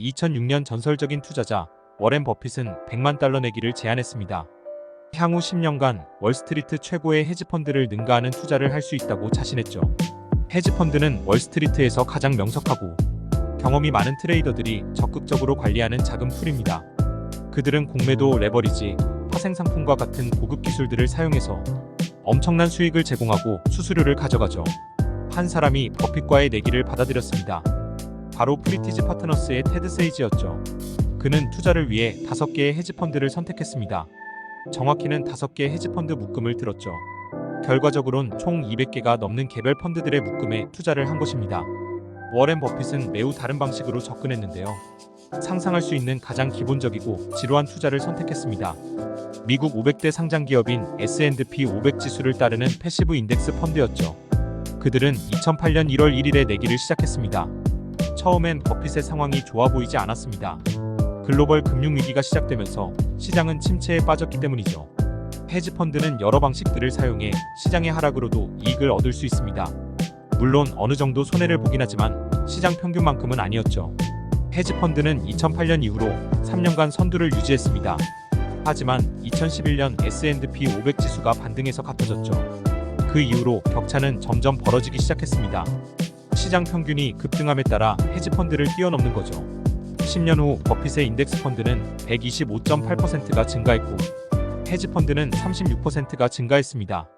2006년 전설적인 투자자 워렌 버핏은 100만 달러 내기를 제안했습니다. 향후 10년간 월스트리트 최고의 헤지펀드를 능가하는 투자를 할 수 있다고 자신했죠. 헤지펀드는 월스트리트에서 가장 명석하고 경험이 많은 트레이더들이 적극적으로 관리하는 작은 풀입니다. 그들은 공매도 레버리지, 파생 상품과 같은 고급 기술들을 사용해서 엄청난 수익을 제공하고 수수료를 가져가죠. 한 사람이 버핏과의 내기를 받아들였습니다. 바로 프리티지 파트너스의 테드 세이지였죠. 그는 투자를 위해 5개의 헤지펀드를 선택했습니다. 정확히는 5개의 헤지펀드 묶음을 들었죠. 결과적으론 총 200개가 넘는 개별 펀드들의 묶음에 투자를 한 것입니다. 워렌 버핏은 매우 다른 방식으로 접근했는데요. 상상할 수 있는 가장 기본적이고 지루한 투자를 선택했습니다. 미국 500대 상장 기업인 S&P 500 지수를 따르는 패시브 인덱스 펀드였죠. 그들은 2008년 1월 1일에 내기를 시작했습니다. 처음엔 버핏의 상황이 좋아 보이지 않았습니다. 글로벌 금융위기가 시작되면서 시장은 침체에 빠졌기 때문이죠. 헤지펀드는 여러 방식들을 사용해 시장의 하락으로도 이익을 얻을 수 있습니다. 물론 어느 정도 손해를 보긴 하지만 시장 평균만큼은 아니었죠. 헤지펀드는 2008년 이후로 3년간 선두를 유지했습니다. 하지만 2011년 S&P 500 지수가 반등해서 갚아졌죠. 그 이후로 격차는 점점 벌어지기 시작했습니다. 시장 평균이 급등함에 따라 헤지펀드를 뛰어넘는 거죠. 10년 후 버핏의 인덱스 펀드는 125.8%가 증가했고 헤지펀드는 36%가 증가했습니다.